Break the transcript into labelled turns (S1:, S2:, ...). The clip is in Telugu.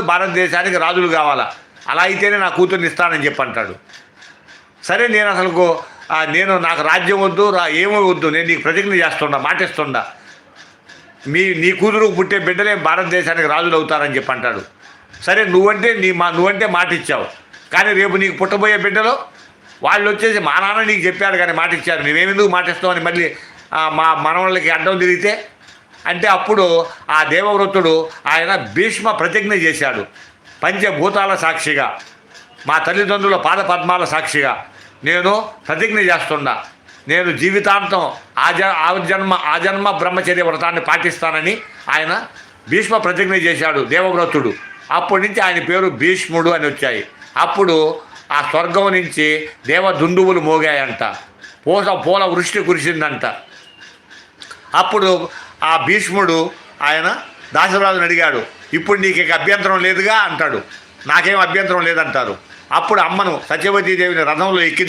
S1: భారతదేశానికి రాజులు కావాలా? అలా అయితేనే నా కూతుర్ని ఇస్తానని చెప్పి అంటాడు సరే నేను అసలు నేను నాకు రాజ్యం వద్దు రా ఏమో వద్దు నేను నీకు ప్రతిజ్ఞ చేస్తుండా మాటిస్తుండా. మీ నీ కూతురు పుట్టే బిడ్డలే భారతదేశానికి రాజులు అవుతారని చెప్పి అంటాడు సరే నువ్వంటే నీ మా నువ్వంటే మాట ఇచ్చావు కానీ రేపు నీకు పుట్టబోయే బిడ్డలు వాళ్ళు వచ్చేసి మా నాన్న నీకు చెప్పాడు కానీ మాట ఇచ్చారు నువ్వేమెందుకు మాట ఇస్తావని మళ్ళీ మా మనవాళ్ళకి అడ్డం తిరిగితే అంటే అప్పుడు ఆ దేవవ్రతుడు ఆయన భీష్మ ప్రతిజ్ఞ చేశాడు. పంచభూతాల సాక్షిగా మా తల్లిదండ్రుల పాద పద్మాల సాక్షిగా. నేను ప్రతిజ్ఞ చేస్తున్నా. నేను జీవితాంతం ఆ జ ఆ జన్మ ఆ జన్మ బ్రహ్మచర్య వ్రతాన్ని పాటిస్తానని ఆయన భీష్మ ప్రతిజ్ఞ చేశాడు దేవవ్రతుడు. అప్పటి నుంచి ఆయన పేరు భీష్ముడు అని వచ్చాయి. అప్పుడు ఆ స్వర్గం నుంచి దేవదుండువులు మోగాయంట. పూస పూల వృష్టి కురిసిందంట. అప్పుడు ఆ భీష్ముడు ఆయన దాసరాజుని అడిగాడు ఇప్పుడు నీకు ఇక అభ్యంతరం లేదుగా? అంటాడు. నాకేం అభ్యంతరం లేదంటారు. అప్పుడు అమ్మను సత్యవతీదేవిని రథంలో ఎక్కి